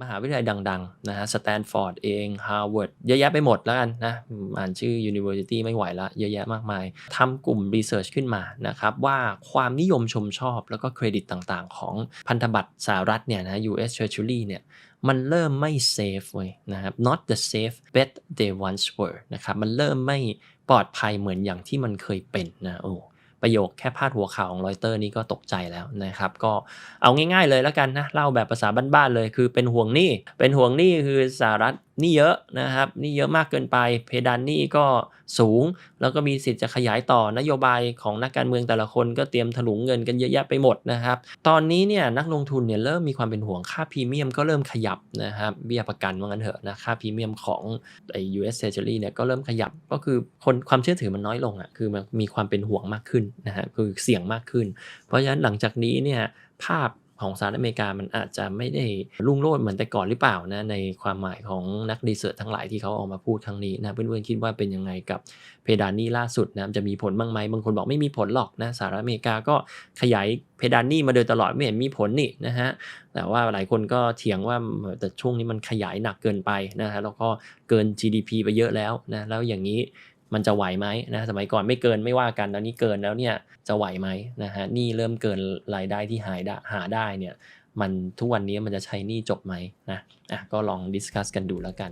มหาวิทยาลัยดังๆนะฮะสแตนฟอร์ดเองฮาร์วาร์ดเยอะแยะไปหมดแล้วกันนะอ่านชื่อ University ไม่ไหวละเยอะแยะมากมายทำกลุ่มรีเสิร์ชขึ้นมานะครับว่าความนิยมชมชอบแล้วก็เครดิตต่างๆ ของพันธบัตรสหรัฐเนี่ยนะ US Treasury เนี่ยมันเริ่มไม่เซฟเว้ยนะครับ not the safe bet they once were นะครับมันเริ่มไม่ปลอดภัยเหมือนอย่างที่มันเคยเป็นนะโอ้ ประโยคแค่พาดหัวข่าวของรอยเตอร์นี่ก็ตกใจแล้วนะครับ ก็เอาง่ายๆเลยแล้วกันนะ เล่าแบบภาษาบ้านๆเลย คือเป็นห่วงหนี้เป็นห่วงหนี้คือสหรัฐ นี่เยอะนะครับนี่เยอะมากเกินไป เพดานนี้ก็สูง แล้วก็มีสิทธิ์จะขยายต่อนโยบายของนักการเมืองแต่ละคนก็เตรียมถลุงเงินกันเยอะแยะไปหมดนะครับ ตอนนี้เนี่ยนักลงทุนเนี่ยเริ่มมีความเป็นห่วงค่าพรีเมียมก็เริ่มขยับนะครับเบี้ยประกันว่างั้นเถอะนะค่าพรีเมียมของไอ้ US Treasury เนี่ยก็เริ่มขยับก็คือคนความเชื่อถือมันน้อยลงอะ่ะคือมันมีความเป็นห่วงมากขึ้นนะฮะคือเสี่ยงมากขึ้น เพราะฉะนั้นหลังจากนี้เนี่ยภาพ ของสหรัฐอเมริกามันอาจจะไม่ได้รุ่งโรจน์เหมือนแต่ก่อนหรือเปล่านะในความหมายของนักรีเสิร์ชทั้งหลายที่เขาออกมาพูดครั้งนี้นะเพื่อนๆคิดว่าเป็นยังไงกับเพดานนี้ล่าสุดนะจะมีผลบ้างไหมบางคนบอกไม่มีผลหรอกนะสหรัฐอเมริกาก็ขยายเพดานนี้มาโดยตลอดไม่เห็นมีผลนี่นะฮะแต่ว่าหลายคนก็เถียงว่าแต่ช่วงนี้มันขยายหนักเกินไปนะฮะแล้วก็เกิน GDP ไปเยอะแล้วนะแล้วอย่างนี้ มันจะไหวไหมนะสมัยก่อนไม่เกินไม่ว่ากันแล้วนี้เกินแล้วเนี่ยจะไหวไหมนะฮะนี่เริ่มเกินรายได้ที่หายได้หาได้เนี่ยมันทุกวันนี้มันจะใช้นี่จบไหมนะอะก็ลองดิสคัสกันดูแล้วกัน